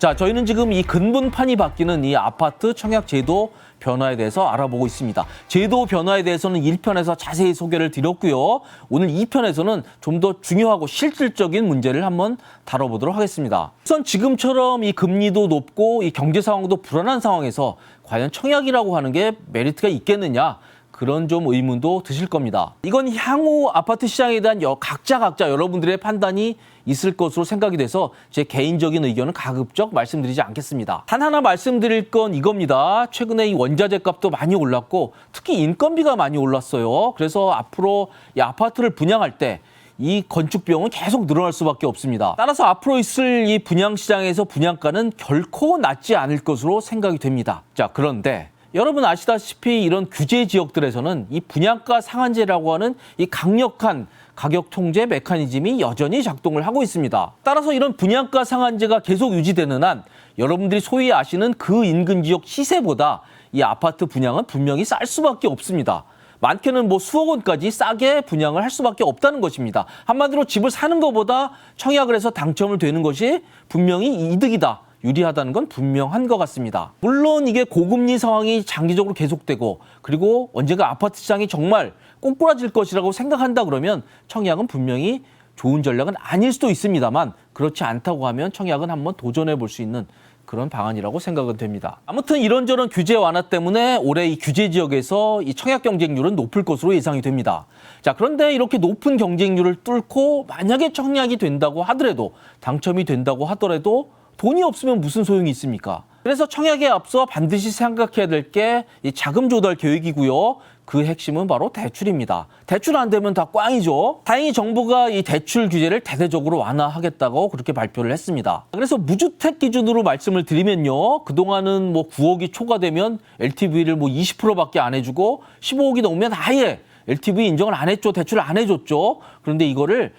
자, 저희는 지금 이 근본판이 바뀌는 이 아파트 청약 제도 변화에 대해서 알아보고 있습니다. 제도 변화에 대해서는 1편에서 자세히 소개를 드렸고요. 오늘 2편에서는 좀 더 중요하고 실질적인 문제를 한번 다뤄보도록 하겠습니다. 우선 지금처럼 이 금리도 높고 이 경제 상황도 불안한 상황에서 과연 청약이라고 하는 게 메리트가 있겠느냐? 그런 좀 의문도 드실 겁니다. 이건 향후 아파트 시장에 대한 여- 각자 각자 여러분들의 판단이 있을 것으로 생각이 돼서 제 개인적인 의견은 가급적 말씀드리지 않겠습니다. 단 하나 말씀드릴 건 이겁니다. 최근에 이 원자재 값도 많이 올랐고 특히 인건비가 많이 올랐어요. 그래서 앞으로 이 아파트를 분양할 때이 건축 비용은 계속 늘어날 수밖에 없습니다. 따라서 앞으로 있을 이 분양 시장에서 분양가는 결코 낮지 않을 것으로 생각이 됩니다. 자, 그런데 여러분 아시다시피 이런 규제 지역들에서는 이 분양가 상한제라고 하는 이 강력한 가격 통제 메커니즘이 여전히 작동을 하고 있습니다. 따라서 이런 분양가 상한제가 계속 유지되는 한 여러분들이 소위 아시는 그 인근 지역 시세보다 이 아파트 분양은 분명히 쌀 수밖에 없습니다. 많게는 뭐 수억 원까지 싸게 분양을 할 수밖에 없다는 것입니다. 한마디로 집을 사는 것보다 청약을 해서 당첨을 되는 것이 분명히 이득이다. 유리하다는 건 분명한 것 같습니다. 물론 이게 고금리 상황이 장기적으로 계속되고 그리고 언젠가 아파트 시장이 정말 꼬꾸라질 것이라고 생각한다 그러면 청약은 분명히 좋은 전략은 아닐 수도 있습니다만 그렇지 않다고 하면 청약은 한번 도전해 볼 수 있는 그런 방안이라고 생각은 됩니다. 아무튼 이런저런 규제 완화 때문에 올해 이 규제 지역에서 이 청약 경쟁률은 높을 것으로 예상이 됩니다. 자, 그런데 이렇게 높은 경쟁률을 뚫고 만약에 청약이 된다고 하더라도 당첨이 된다고 하더라도 돈이 없으면 무슨 소용이 있습니까? 그래서 청약에 앞서 반드시 생각해야 될 게 이 자금 조달 계획이고요. 그 핵심은 바로 대출입니다. 대출 안 되면 다 꽝이죠. 다행히 정부가 이 대출 규제를 대대적으로 완화하겠다고 그렇게 발표를 했습니다. 그래서 무주택 기준으로 말씀을 드리면요. 그동안은 뭐 9억이 초과되면 LTV를 뭐 20%밖에 안 해주고 15억이 넘으면 아예 LTV 인정을 안 했죠. 대출을 안 해줬죠. 그런데 이거를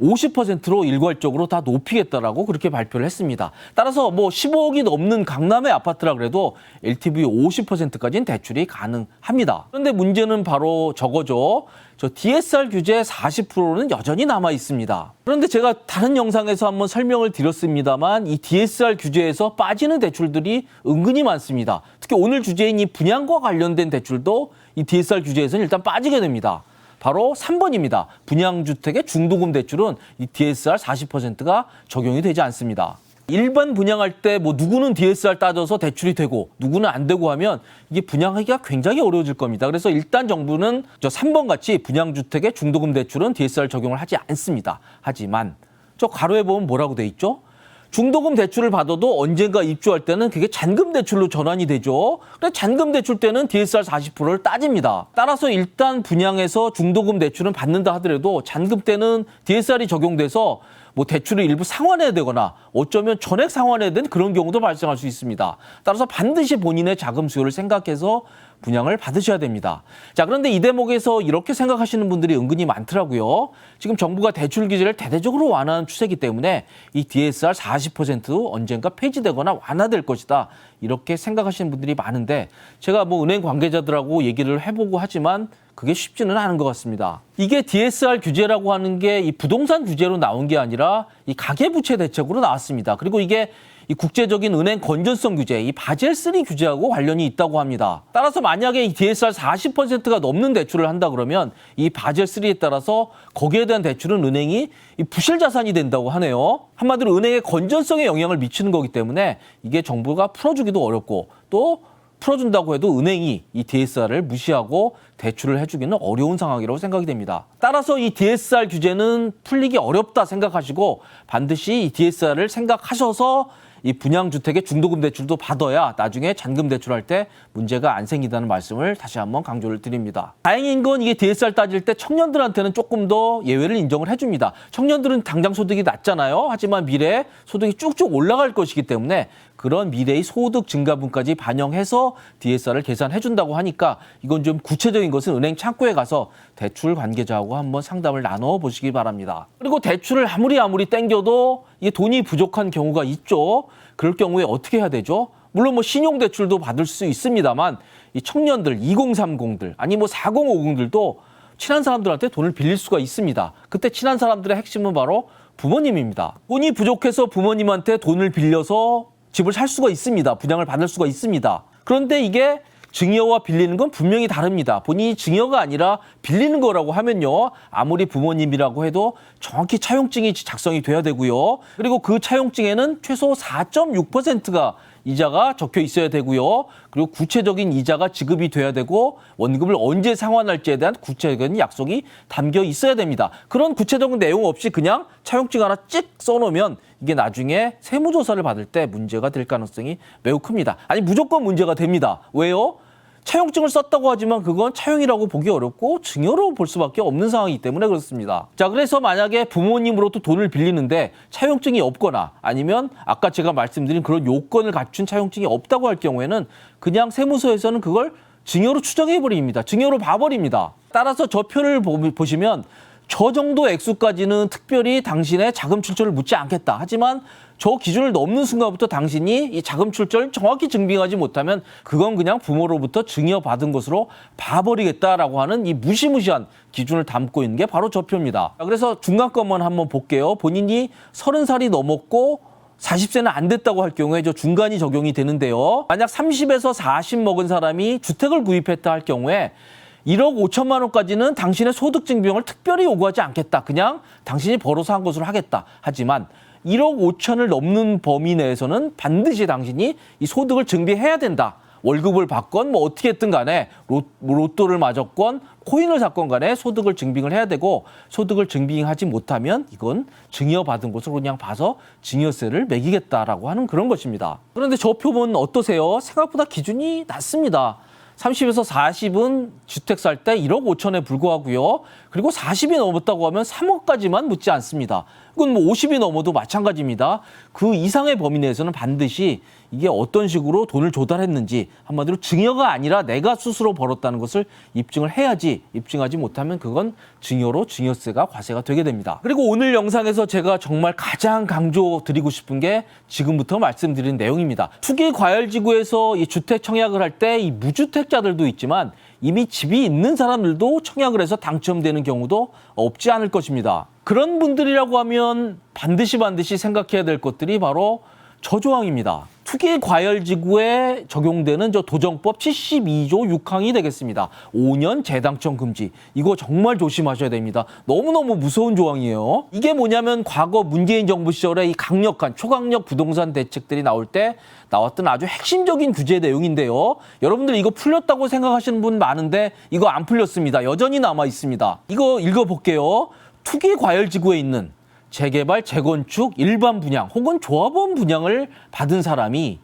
50%로 일괄적으로 다 높이겠다라고 그렇게 발표를 했습니다. 따라서 뭐 15억이 넘는 강남의 아파트라 그래도 LTV 50%까지는 대출이 가능합니다. 그런데 문제는 바로 저거죠. 저 DSR 규제 40%는 여전히 남아 있습니다. 그런데 제가 다른 영상에서 한번 설명을 드렸습니다만 이 DSR 규제에서 빠지는 대출들이 은근히 많습니다. 특히 오늘 주제인 이 분양과 관련된 대출도 이 DSR 규제에서는 일단 빠지게 됩니다. 바로 3번입니다. 분양주택의 중도금 대출은 이 DSR 40%가 적용이 되지 않습니다. 일반 분양할 때 뭐 누구는 DSR 따져서 대출이 되고 누구는 안 되고 하면 이게 분양하기가 굉장히 어려워질 겁니다. 그래서 일단 정부는 저 3번 같이 분양주택의 중도금 대출은 DSR 적용을 하지 않습니다. 하지만 저 가로에 보면 뭐라고 돼 있죠? 중도금 대출을 받아도 언젠가 입주할 때는 그게 잔금 대출로 전환이 되죠. 그래서 잔금 대출 때는 DSR 40%를 따집니다. 따라서 일단 분양해서 중도금 대출은 받는다 하더라도 잔금 때는 DSR이 적용돼서 뭐 대출을 일부 상환해야 되거나 어쩌면 전액 상환해야 되는 그런 경우도 발생할 수 있습니다. 따라서 반드시 본인의 자금 수요를 생각해서 분양을 받으셔야 됩니다. 자, 그런데 이 대목에서 이렇게 생각하시는 분들이 은근히 많더라고요. 지금 정부가 대출 규제를 대대적으로 완화하는 추세이기 때문에 이 DSR 40%도 언젠가 폐지되거나 완화될 것이다. 이렇게 생각하시는 분들이 많은데 제가 뭐 은행 관계자들하고 얘기를 해보고 하지만 그게 쉽지는 않은 것 같습니다. 이게 DSR 규제라고 하는 게 이 부동산 규제로 나온 게 아니라 이 가계부채 대책으로 나왔습니다. 그리고 이게 이 국제적인 은행 건전성 규제, 이 바젤 3 규제하고 관련이 있다고 합니다. 따라서 만약에 이 DSR 40%가 넘는 대출을 한다 그러면 이 바젤 3에 따라서 거기에 대한 대출은 은행이 이 부실 자산이 된다고 하네요. 한마디로 은행의 건전성에 영향을 미치는 거기 때문에 이게 정부가 풀어주기도 어렵고 또 풀어준다고 해도 은행이 이 DSR을 무시하고 대출을 해주기는 어려운 상황이라고 생각이 됩니다. 따라서 이 DSR 규제는 풀리기 어렵다 생각하시고 반드시 이 DSR을 생각하셔서 이 분양주택의 중도금 대출도 받아야 나중에 잔금 대출할 때 문제가 안 생긴다는 말씀을 다시 한번 강조를 드립니다. 다행인 건 이게 DSR 따질 때 청년들한테는 조금 더 예외를 인정을 해줍니다. 청년들은 당장 소득이 낮잖아요. 하지만 미래에 소득이 쭉쭉 올라갈 것이기 때문에 그런 미래의 소득 증가분까지 반영해서 DSR을 계산해 준다고 하니까 이건 좀 구체적인 것은 은행 창구에 가서 대출 관계자하고 한번 상담을 나눠 보시기 바랍니다. 그리고 대출을 아무리 아무리 땡겨도 이게 돈이 부족한 경우가 있죠. 그럴 경우에 어떻게 해야 되죠? 물론 뭐 신용 대출도 받을 수 있습니다만 이 청년들 2030들 아니 뭐 4050들도 친한 사람들한테 돈을 빌릴 수가 있습니다. 그때 친한 사람들의 핵심은 바로 부모님입니다. 돈이 부족해서 부모님한테 돈을 빌려서 집을 살 수가 있습니다. 분양을 받을 수가 있습니다. 그런데 이게 증여와 빌리는 건 분명히 다릅니다. 본인이 증여가 아니라 빌리는 거라고 하면요. 아무리 부모님이라고 해도 정확히 차용증이 작성이 돼야 되고요. 그리고 그 차용증에는 최소 4.6%가 이자가 적혀 있어야 되고요. 그리고 구체적인 이자가 지급이 돼야 되고 원금을 언제 상환할지에 대한 구체적인 약속이 담겨 있어야 됩니다. 그런 구체적인 내용 없이 그냥 차용증 하나 찍 써놓으면 이게 나중에 세무조사를 받을 때 문제가 될 가능성이 매우 큽니다. 아니 무조건 문제가 됩니다. 왜요? 차용증을 썼다고 하지만 그건 차용이라고 보기 어렵고 증여로 볼 수밖에 없는 상황이기 때문에 그렇습니다. 자, 그래서 만약에 부모님으로부터 돈을 빌리는데 차용증이 없거나 아니면 아까 제가 말씀드린 그런 요건을 갖춘 차용증이 없다고 할 경우에는 그냥 세무서에서는 그걸 증여로 추정해 버립니다. 증여로 봐 버립니다. 따라서 저 표를 보- 보시면 저 정도 액수까지는 특별히 당신의 자금 출처를 묻지 않겠다. 하지만 저 기준을 넘는 순간부터 당신이 이 자금 출처를 정확히 증빙하지 못하면 그건 그냥 부모로부터 증여받은 것으로 봐버리겠다라고 하는 이 무시무시한 기준을 담고 있는 게 바로 저 표입니다. 자, 그래서 중간 것만 한번 볼게요. 본인이 서른 살이 넘었고 40세는 안 됐다고 할 경우에 저 중간이 적용이 되는데요. 만약 30에서 40 먹은 사람이 주택을 구입했다 할 경우에 1억 5천만 원까지는 당신의 소득 증빙을 특별히 요구하지 않겠다. 그냥 당신이 벌어서 한 것으로 하겠다. 하지만 1억 5천을 넘는 범위 내에서는 반드시 당신이 이 소득을 증빙해야 된다. 월급을 받건 뭐 어떻게 했든 간에 로, 로또를 맞았건 코인을 샀건 간에 소득을 증빙을 해야 되고 소득을 증빙하지 못하면 이건 증여받은 것으로 그냥 봐서 증여세를 매기겠다라고 하는 그런 것입니다. 그런데 저 표본 어떠세요? 생각보다 기준이 낮습니다. 30에서 40은 주택 살 때 1억 5천에 불과하고요. 그리고 40이 넘었다고 하면 3억까지만 묻지 않습니다. 그건 뭐 50이 넘어도 마찬가지입니다. 그 이상의 범위 내에서는 반드시 이게 어떤 식으로 돈을 조달했는지 한마디로 증여가 아니라 내가 스스로 벌었다는 것을 입증을 해야지 입증하지 못하면 그건 증여로 증여세가 과세가 되게 됩니다. 그리고 오늘 영상에서 제가 정말 가장 강조 드리고 싶은 게 지금부터 말씀드린 내용입니다. 투기 과열 지구에서 이 주택 청약을 할 때 이 무주택자들도 있지만 이미 집이 있는 사람들도 청약을 해서 당첨되는 경우도 없지 않을 것입니다. 그런 분들이라고 하면 반드시 반드시 생각해야 될 것들이 바로 저 조항입니다. 투기 과열 지구에 적용되는 저 도정법 72조 6항이 되겠습니다. 5년 재당첨 금지. 이거 정말 조심하셔야 됩니다. 너무너무 무서운 조항이에요. 이게 뭐냐면 과거 문재인 정부 시절에 이 강력한 초강력 부동산 대책들이 나올 때 나왔던 아주 핵심적인 규제 내용인데요. 여러분들 이거 풀렸다고 생각하시는 분 많은데 이거 안 풀렸습니다. 여전히 남아 있습니다. 이거 읽어 볼게요. 투기 과열 지구에 있는 재개발, 재건축, 일반 분양 혹은 조합원 분양을 받은 사람이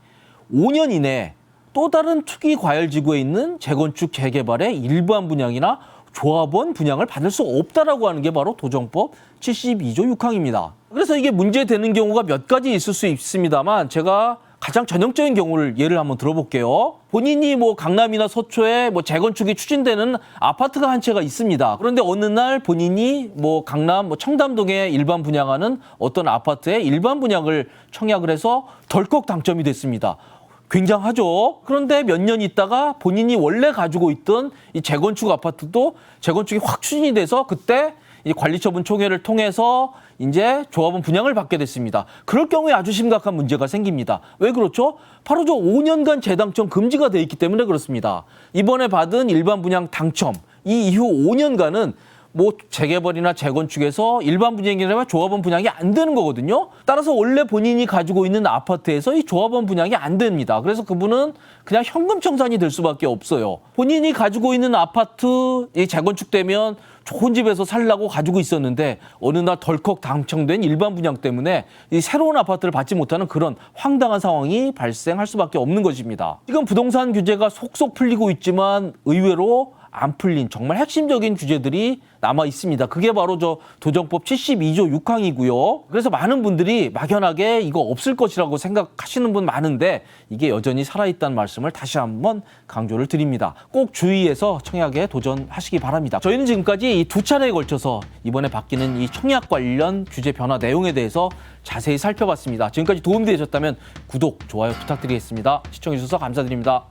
5년 이내 또 다른 투기 과열 지구에 있는 재건축, 재개발의 일반 분양이나 조합원 분양을 받을 수 없다라고 하는 게 바로 도정법 72조 6항입니다. 그래서 이게 문제되는 경우가 몇 가지 있을 수 있습니다만 제가 가장 전형적인 경우를 예를 한번 들어볼게요. 본인이 뭐 강남이나 서초에 뭐 재건축이 추진되는 아파트가 한 채가 있습니다. 그런데 어느 날 본인이 뭐 강남 뭐 청담동에 일반 분양하는 어떤 아파트에 일반 분양을 청약을 해서 덜컥 당첨이 됐습니다. 굉장하죠. 그런데 몇 년 있다가 본인이 원래 가지고 있던 이 재건축 아파트도 재건축이 확 추진이 돼서 그때 이 관리처분 총회를 통해서 이제 조합원 분양을 받게 됐습니다. 그럴 경우에 아주 심각한 문제가 생깁니다. 왜 그렇죠? 바로 저 5년간 재당첨 금지가 돼 있기 때문에 그렇습니다. 이번에 받은 일반 분양 당첨 이 이후 5년간은 뭐 재개발이나 재건축에서 일반 분양이나 조합원 분양이 안 되는 거거든요. 따라서 원래 본인이 가지고 있는 아파트에서 이 조합원 분양이 안 됩니다. 그래서 그분은 그냥 현금 청산이 될 수밖에 없어요. 본인이 가지고 있는 아파트 이 재건축되면 좋은 집에서 살라고 가지고 있었는데 어느 날 덜컥 당첨된 일반 분양 때문에 이 새로운 아파트를 받지 못하는 그런 황당한 상황이 발생할 수밖에 없는 것입니다. 지금 부동산 규제가 속속 풀리고 있지만 의외로 안 풀린 정말 핵심적인 규제들이 남아 있습니다. 그게 바로 저 도정법 72조 6항이고요. 그래서 많은 분들이 막연하게 이거 없을 것이라고 생각하시는 분 많은데 이게 여전히 살아있다는 말씀을 다시 한번 강조를 드립니다. 꼭 주의해서 청약에 도전하시기 바랍니다. 저희는 지금까지 이두 차례에 걸쳐서 이번에 바뀌는 이 청약 관련 규제 변화 내용에 대해서 자세히 살펴봤습니다. 지금까지 도움되셨다면 구독, 좋아요 부탁드리겠습니다. 시청해주셔서 감사드립니다.